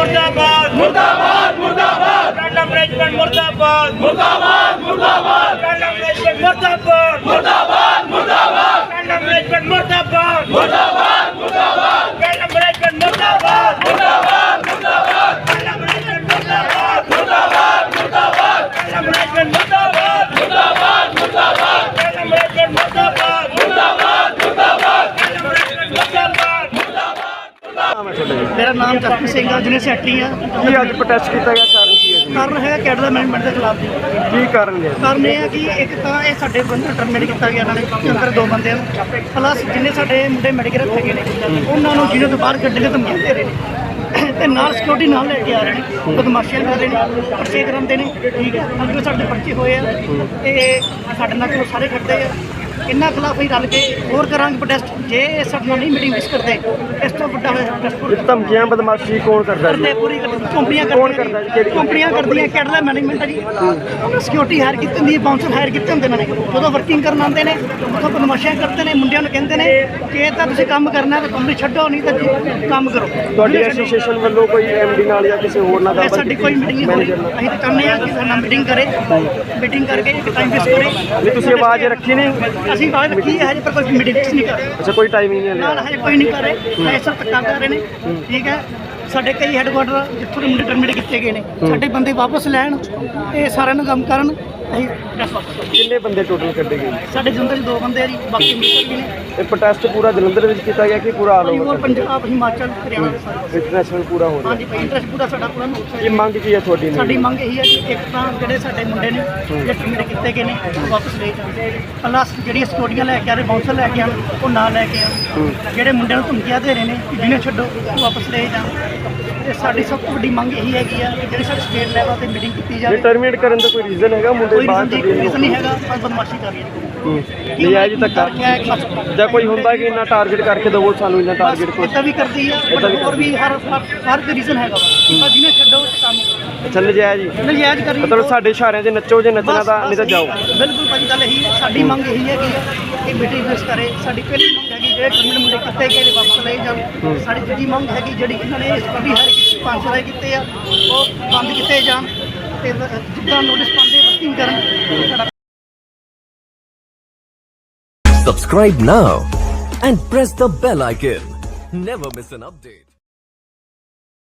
ਮੁਰਦਾਬਾਦ। ਮੁਰਦਾਬਾਦ ਮੁਰਦਾਬਾਦ। ਟਾਟਾ ਮੈਨੇਜਮੈਂਟ ਮੁਰਦਾਬਾਦ। ਮੁਰਦਾਬਾਦ ਮੁਰਦਾਬਾਦ। ਟਾਟਾ ਮੈਨੇਜਮੈਂਟ ਮੁਰਦਾਬਾਦ। ਮੁਰਦਾਬਾਦ ਮੁਰਦਾਬਾਦ। ਟਾਟਾ ਮੈਨੇਜਮੈਂਟ ਮੁਰਦਾਬਾਦ। ਮੁਰਦਾਬਾਦ ਮੁਰਦਾਬਾਦ ਟਾਟਾ ਮੈਨੇਜਮੈਂਟ ਮੁਰਦਾਬਾਦ ਮੁਰਦਾਬਾਦ ਮੁਰਦਾਬਾਦ ਟਾਟਾ ਮੈਨੇਜਮੈਂਟ ਮੁਰਦਾਬਾਦ ਮੁਰਦਾਬਾਦ ਮੁਰਦਾਬਾਦ ਟਾਟਾ ਮੈਨੇਜਮੈਂਟ ਮੁਰਦਾਬਾਦ ਮੁਰਦਾਬਾਦ ਮੁਰਦਾਬਾਦ ਟਾਟਾ ਮੈਨੇਜਮੈਂਟ ਮੁਰਦਾਬਾਦ ਮੁਰਦਾਬਾਦ ਮੁਰਦਾਬਾਦ ਟਾਟਾ ਮੈਨੇਜਮੈਂਟ ਮੁਰਦਾਬਾਦ ਮੇਰਾ ਨਾਮ ਜਸਪ੍ਰੀਤ ਸਿੰਘ ਆ ਜੁਨੀਅਰ ਸੈਕਟਰੀ ਆ। ਕੀ ਅੱਜ ਪ੍ਰੋਟੈਸਟ ਕੀਤਾ ਗਿਆ? ਕਾਰਨ ਕੀ ਹੈ ਜੀ? ਕਾਰਨ ਹੈ ਕੈਡਰ ਮੈਨੇਜਮੈਂਟ ਦੇ ਖਿਲਾਫ ਜੀ। ਕੀ ਕਾਰਨ ਹੈ? ਕਾਰਨ ਇਹ ਹੈ ਕਿ ਇੱਕ ਤਾਂ ਇਹ ਸਾਡੇ ਬੰਦੇ ਟਰਮੀਨੇਟ ਕੀਤਾ ਗਿਆ ਇਹਨਾਂ ਨੇ ਅੰਦਰ ਦੋ ਬੰਦੇ ਨੂੰ। ਪਲੱਸ ਜਿੰਨੇ ਸਾਡੇ ਮੁੰਡੇ ਮੈਡੀਕਲ ਰੱਖੇ ਗਏ ਨੇ ਉਹਨਾਂ ਨੂੰ ਜਿਹਨਾਂ ਤੋਂ ਬਾਹਰ ਕੱਢਣ ਦੇ ਧਮਕੀਆਂ ਦੇ ਰਹੇ ਨੇ। ਤੇ ਨਾਲ ਸਿਕਿਉਰਿਟੀ ਨਾਲ ਲੈ ਕੇ ਆ ਰਹੇ ਨੇ। ਬਦਮਾਸ਼ੀਆਂ ਕਰ ਰਹੇ ਨੇ ਪਰਚੇ ਕਰਾਉਂਦੇ ਨੇ। ਠੀਕ ਹੈ ਅੱਗੇ ਸਾਡੇ ਪਰਚੇ ਹੋਏ ਆ। ਤੇ ਸਾਡੇ ਨਾਲ ਚਲੋ ਸਾਰੇ ਖੜਦੇ ਆ। ਇਹਨਾਂ ਖਿਲਾਫ ਹੀ ਰਲ ਕੇ ਹੋਰ ਕਰਾਂਗੇ ਪ੍ਰੋਟੈਸਟ ਜੇ ਇਹ ਸਾਡੇ ਨਾਲ ਨਹੀਂ ਮੀਟਿੰਗ ਮਿਸ ਕਰਦੇ ਤੋਂ ਵੱਡਾ ਪ੍ਰੋਟੈਸਟ ਇਹ ਧਮਕੀਆਂ ਬਦਮਾਸ਼ੀ ਕੌਣ ਕਰਦਾ ਜੀ? ਕਰਦੇ ਪੂਰੀ ਕੰਪਨੀਆਂ ਕੌਣ ਕਰਦੀਆਂ ਕਰਦਾ ਜੀ? ਕਿਹੜੀ ਕੰਪਨੀਆਂ ਕਰਦੀਆਂ ਕਿਹੜਾ ਮੈਨੇਜਮੈਂਟ ਹੈ ਜੀ। ਸਿਕਿਉਰਿਟੀ ਹਾਇਰ ਕੀਤੀ ਹੁੰਦੀ ਹੈ ਬਾਉਂਸਰ ਹਾਇਰ ਕੀਤੇ ਹੁੰਦੇ ਨੇ। ਜਦੋਂ ਵਰਕਿੰਗ ਕਰਨ ਆਉਂਦੇ ਨੇ ਉਦੋਂ ਬਦਮਾਸ਼ੀਆਂ ਕਰਦੇ ਨੇ ਮੁੰਡਿਆਂ ਨੂੰ ਕਹਿੰਦੇ ਨੇ ਕਿ ਇਹ ਤਾਂ ਤੁਸੀਂ ਕੰਮ ਕਰਨਾ ਹੈ ਤਾਂ ਕੰਪਨੀ ਛੱਡੋ ਨਹੀਂ ਤਾਂ ਜੀ ਕੰਮ ਕਰੋ। ਤੁਹਾਡੀ ਐਸੋਸੀਏਸ਼ਨ ਵੱਲੋਂ ਕੋਈ ਐਮਡੀ ਨਾਲ ਜਾਂ ਕਿਸੇ ਹੋਰ ਨਾਲ ਇਹ ਗੱਲਬਾਤ ਸਾਡੀ ਕੋਈ ਮੀਟਿੰਗ ਨਹੀਂ ਹੋਈ। ਮੈਨੇਜਰ ਨਾਲ? ਅਸੀਂ ਤਾਂ ਚਾਹੁੰਦੇ ਹਾਂ ਕਿ ਸਾਡਾ ਮੀਟਿੰਗ ਕਰੇ। ਮੀਟਿੰਗ ਕਰਕੇ ਇੱਕ ਟਾਈਮ ਫਿਕਸ ਕਰੇ। ਨਹੀਂ ਤੁਸੀਂ ਆਵਾਜ਼ ਰੱਖੀ ਨਹੀਂ? ਅਸੀਂ ਆਵਾਜ਼ ਰੱਖੀ ਹੈ ਹਜੇ ਪਰ ਕੋਈ ਮੀਟਿੰਗ ਨਹੀਂ ਕਰ ਰਹੇ। ਅੱਛਾ ਕੋਈ ਟਾਈਮਿੰਗ ਨਹੀਂ ਨਾਲ ਲਿਆ ਹਜੇ ਕੋਈ ਨਹੀਂ ਕਰ ਰਹੇ। ਐਸਾ ਧੱਕਾ ਕਰ ਰਹੇ ਨੇ। ਠੀਕ ਹੈ। ਸਾਡੇ ਕਈ ਹੈੱਡਕੁਆਟਰ ਜਿੱਥੋਂ ਦੇ ਮੁੰਡੇ ਟਰਮੀਨੇਟ ਕੀਤੇ ਗਏ ਨੇ। ਸਾਡੇ ਬੰਦੇ ਵਾਪਸ ਲੈਣ, ਇਹ ਸਾਰਿਆਂ ਨੂੰ ਕੰਮ ਕਰਨ ਅਸੀਂ। ਕਿੰਨੇ ਬੰਦੇ ਟੋਟਲ ਕੱਢੇ ਗਏ? ਸਾਡੇ ਜਲੰਧਰ 'ਚ ਦੋ ਬੰਦੇ ਆ ਜੀ ਬਾਕੀ ਅੰਮ੍ਰਿਤਸਰ ਵੀ ਨੇ। ਇਹ ਪ੍ਰੋਟੈਸਟ ਪੂਰਾ ਜਲੰਧਰ ਵਿੱਚ ਕੀਤਾ ਗਿਆ ਕਿ ਪੂਰਾ ਆਲ ਅਸੀਂ ਹੋਰ ਓਵਰ ਪੰਜਾਬ ਹਿਮਾਚਲ ਹਰਿਆਣਾ ਦੇ ਸਾਰੇ। ਇੰਟਰਨੈਸ਼ਨਲ ਪੂਰਾ ਹੋ ਰਿਹਾ। ਹਾਂਜੀ ਭਾਈ ਇੰਟਰਸਟ ਪੂਰਾ ਸਾਡਾ ਪੂਰਾ ਕੀ ਮੰਗ ਕੀ ਹੈ ਤੁਹਾਡੀ ਸਾਡੀ ਮੰਗ ਇਹੀ ਹੈ ਕਿ ਇੱਕ ਤਾਂ ਜਿਹੜੇ ਸਾਡੇ ਮੁੰਡੇ ਨੇ ਜਿਹੜੇ ਟਰਮੀਨੇਟ ਕੀਤੇ ਗਏ ਨੇ ਉਹ ਵਾਪਸ ਲੈ ਜਾਣ। ਪਲੱਸ ਜਿਹੜੀਆਂ ਸਕਿਉਰਟੀਆਂ ਲੈ ਕੇ ਆ ਰਹੇ ਬਾਉਂਸਰ ਲੈ ਕੇ ਆਉਣ ਉਹ ਨਾ ਲੈ ਕੇ ਆਉਣ। ਜਿਹੜੇ ਮੁੰਡਿਆਂ ਨੂੰ ਧਮਕੀਆਂ ਦੇ ਰਹੇ ਨੇ ਕਿ ਜਿਹਨੇ ਛੱਡੋ ਉਹ ਵਾਪਸ ਲੈ ਜਾਣ। ਤੇ ਸਾਡੀ ਸਭ ਤੋਂ ਵੱਡੀ ਮੰਗ ਇਹੀ ਹੈਗੀ ਆ ਕਿ ਜਿਹੜੀ ਸਾਡੀ ਸਟੇਟ ਲੈਵਲ ਤੇ ਮੀਟਿੰਗ ਕੀਤੀ ਜਾਵੇ। ਟਰਮੀਨੇਟ ਕਰਨ ਦਾ ਕੋਈ ਰੀਜ਼ਨ ਹੈਗਾ ਮੁੰਡੇ ਕੋਈ ਬਾਹਰ ਰੀਜ਼ਨ ਕੱਢੇ ਨਹੀਂ ਹੈਗਾ ਪਰ ਬਦਮਾਸ਼ੀ ਕਰ ਰਹੀ ਹੈ ਨਹੀਂ ਹੈ ਜੀ ਧੱਕਾ ਜਾਂ ਕੋਈ ਹੁੰਦਾ ਕਿ ਇੰਨਾ ਟਾਰਗੇਟ ਕਰਕੇ ਦਵੋ ਸਾਨੂੰ ਇੰਨਾ ਟਾਰਗੇਟ ਕੋਈ। ਇਦਾਂ ਵੀ ਕਰਦੀ ਆ ਏਦਾਂ ਵੀ but ਹੋਰ ਵੀ ਹਰ ਹਰ ਹਰ ਰੀਜ਼ਨ ਹੈਗਾ ਵਾ। ਪਰ ਜਿਹਨੇ ਛੱਡੋ ਤੇ ਕੰਮ ਕਰੋ। ਅੱਛਾ ਨਜਾਇਜ਼ ਜੀ ਨਜਾਇਜ਼ ਕਰੀ ਮਤਲਬ ਸਾਡੇ ਇਸ਼ਾਰਿਆਂ 'ਚ ਨੱਚੋ ਜੇ ਨੱਚਣਾ ਤਾਂ ਨਹੀਂ ਤਾਂ ਜਾਓ। ਬਿਲਕੁਲ ਭਾਜੀ ਗੱਲ ਇਹੀ ਹੈ ਸਾਡੀ ਮੰਗ ਇਹੀ ਹੈ ਕਿ ਇਹ ਮੀਟਿੰਗ ਫਿਕਸ ਕਰੇ ਸਾਡੀ ਪਹਿਲੀ ਮੰਗ ਹੈਗੀ ਜਿਹੜੇ ਟਰਮੀਨਲ ਮੁੰਡੇ ਕਿੱਥੇ ਗਏ ਨੇ ਵਾਪਸ ਲਏ ਜਾਣ ਸਾਡੀ ਦੂਜੀ ਮੰਗ ਹੈਗੀ ਜਿਹੜੀ ਇਹਨਾਂ ਨੇ ਇਸ ਕਦੀ ਹਰ ਕਿਸੇ 500 ਦੇ ਕੀਤੇ ਆ ਉਹ ਬੰਦ ਕੀਤੇ ਜਾਣ ਤੇ ਜਿੱਦਾਂ ਨੋਟਿਸ ਪਾਉਂਦੇ ਵਰਕਿੰਗ ਕਰਨ ਸਾਡਾ Subscribe now and press the bell icon. Never miss an update.